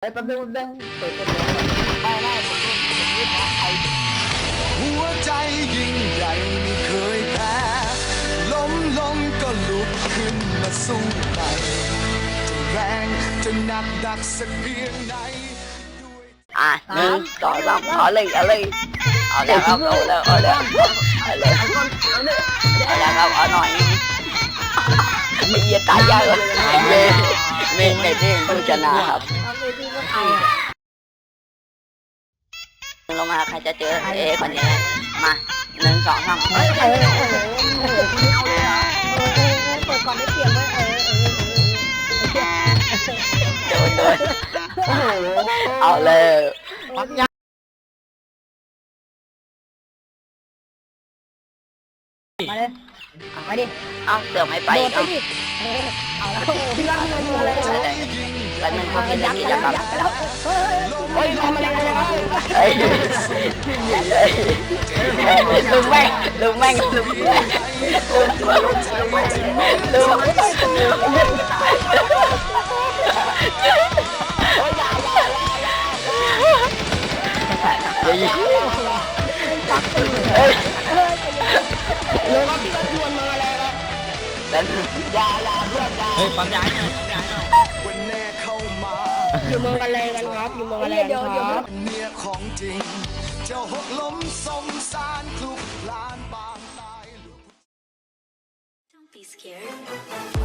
ไอ้แป๊บนึงแป๊บนึงเปิดตัวได้ได้ผมผมรีบนะใครหัวใจยิ่งใหญ่ไม่เคยแพ้ล้มลงก็ลุกขึ้นมาสู้ใหม่จะแรงจะหนักดักสักเพียงไหนอะหนึ่งสองสามเอาเลยเอาเลยเอาแล้วครับเอาแล้วเอาแล้วเอาแล้วเอาเนี่ยเอาแล้วครับเอาหน่อยไอ้เหี้ยตายยากเลย เมย์เมย์เมย์นี่ผู้ชนะครับเอาเลยที่ก็ใครอะลงมาใครจะเจอเอคนนี้มาหนึ่งสองสามเฮ้ยเออเออเออเออคุณเอาเลยเหรอเออเออเออเปิดก่อนได้เปรียบไว้เออเออเออเออโดนโดนโอ้โหเอาเลย มาเลยมาดิ เอาเสือไม่ไปโดดไปเอาดิเออเอาแล้วพี่รักเงินอะไรใช่เลยเลยแล้วมันเขาเป็นยัยักกษ์ษ์ยัยักกษ์ษ์ยัยักกษ์ษ์แล้วเฮ้ยทำอะไรกันเฮ้ยลุงแม่งลุงแม่งลุงแม่งลุงลุงลุงเฮ้ย แล้วยายาเพื่อนยาเฮ้ยปั๊มย้ายหน่อยปั๊มย้ายหน่อยวันแน่เข้ามาอยู่เมืองกันเลยกันครับอยู่เมืองกันเลยครับเมียของจริงเจ้าหกล้มสมสารคลุกคลานบางตาย Don't be scared.